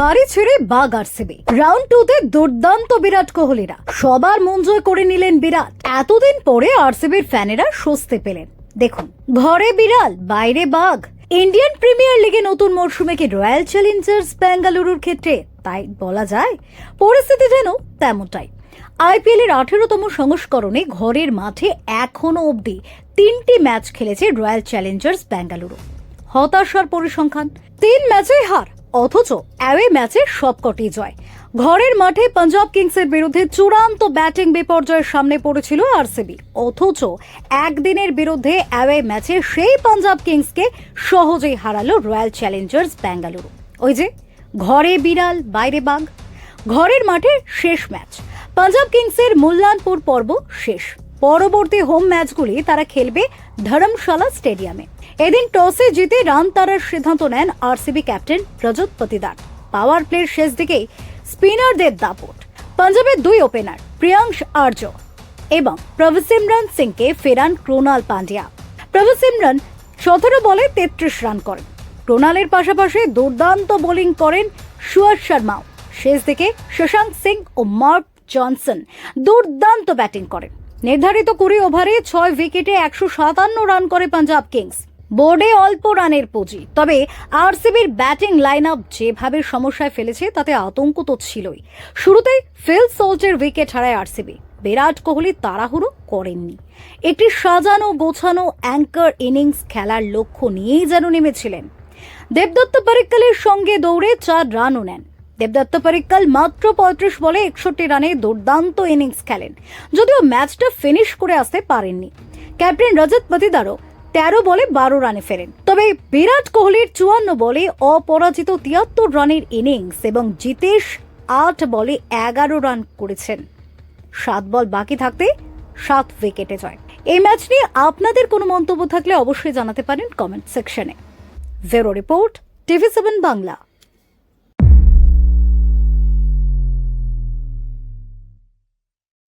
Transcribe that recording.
বাড়ি ছেড়ে bug RCB round two তে দুর্দান্ত বিরাট কোহলিরা। সবার মন জয় করে নিলেন বিরাট। এতদিন পরে আরসিবির ফ্যানেরা স্বস্তি পেলেন। দেখুন, ঘরে বিড়াল, বাইরে বাঘ। ইন্ডিয়ান প্রিমিয়ার লিগে নতুন মরশুমে কি রয়্যাল চ্যালেঞ্জার্স বেঙ্গালুরুর ক্ষেত্রে? তাই বলা যায়, পরিস্থিতি যেন তেমনটাই। আইপিএল এর আঠেরোতম সংস্করণে ঘরের মাঠে এখনও অবধি তিনটি ম্যাচ খেলেছে রয়্যাল চ্যালেঞ্জার্স বেঙ্গালুরু হতাশার পরিসংখ্যান। তিন ম্যাচে হার। অথচ অ্যাওয়ে ম্যাচে সবকটি জয়। ঘরের মাঠে পাঞ্জাব কিংসের বিরুদ্ধে চূড়ান্ত ব্যাটিং বিপর্যয়ের সামনে পড়েছিল আরসিবি। অথচ একদিনের বিরুদ্ধে অ্যাওয়ে ম্যাচে সেই পাঞ্জাব কিংসকে সহজেই হারালো রয়্যাল চ্যালেঞ্জার্স বেঙ্গালুরু। ওই যে, ঘরে বিড়াল, বাইরে বাঘ। ঘরের মাঠে শেষ ম্যাচ। পাঞ্জাব কিংসের মূল্যায়নপুর পর্ব শেষ। পরবর্তী হোম ম্যাচগুলি তারা খেলবে ধরমশালা স্টেডিয়ামে এদিন টসে জিতে রান তারার সিদ্ধান্ত নেন আরসিবি ক্যাপ্টেন রজত পতিদার পাওয়ার প্লের শেষ দিকেই স্পিনারদের দাপট। পাঞ্জাবের দুই ওপেনার প্রিয়াংশ আর্য এবং প্রভসিমরন সিংকে ফেরান ক্রোনাল পান্ডিয়া প্রভসিমরন সতেরো বলে তেত্রিশ রান করেন। ক্রোনালের পাশাপাশি দুর্দান্ত বোলিং করেন সুয়ার শর্মাও। শেষ দিকে শশাঙ্ক সিং ও মার্ক জনসন দুর্দান্ত ব্যাটিং করেন। নির্ধারিত কুড়ি ওভারে ছয় উইকেটে একশো সাতান্ন রান করে পাঞ্জাব কিংস। বোর্ডে অল্প রানের পুঁজি। তবে আরসিবির ব্যাটিং লাইন আপ যেভাবে সমস্যায় ফেলেছে, তাতে আতঙ্ক তো ছিলই। শুরুতেই ফিল সল্টের উইকেট হারায় আরসিবি। বিরাট কোহলি তাড়াহুড়ো করেননি। একটি সাজানো, গোছানো, অ্যাঙ্কার ইনিংস খেলার লক্ষ্য নিয়েই যেন নেমেছিলেন। দেবদত্ত পরিক্কালের সঙ্গে দৌড়ে চার রানও নেন। দেবদত্ত পরিক্কাল মাত্র পঁয়ত্রিশ বলে একষট্টি রানে দুর্দান্ত ইনিংস খেলেন। যদিও ম্যাচটা ফিনিশ করে আসতে পারেননি। ক্যাপ্টেন রজত পতিদারও তেরো বলে বারো রানে ফেরেন। তবে বিরাট কোহলির চুয়ান্ন বলে অপরাজিত তিয়াত্তর রানের ইনিংস এবং জিতেশ আট বলে এগারো রান করেছেন। সাত বল বাকি থাকতে সাত উইকেটে জয় এই ম্যাচ নিয়ে আপনাদের কোনো মন্তব্য থাকলে অবশ্যই জানাতে পারেন কমেন্ট সেকশনে। ভেরো রিপোর্ট টিভি সেভেন বাংলা।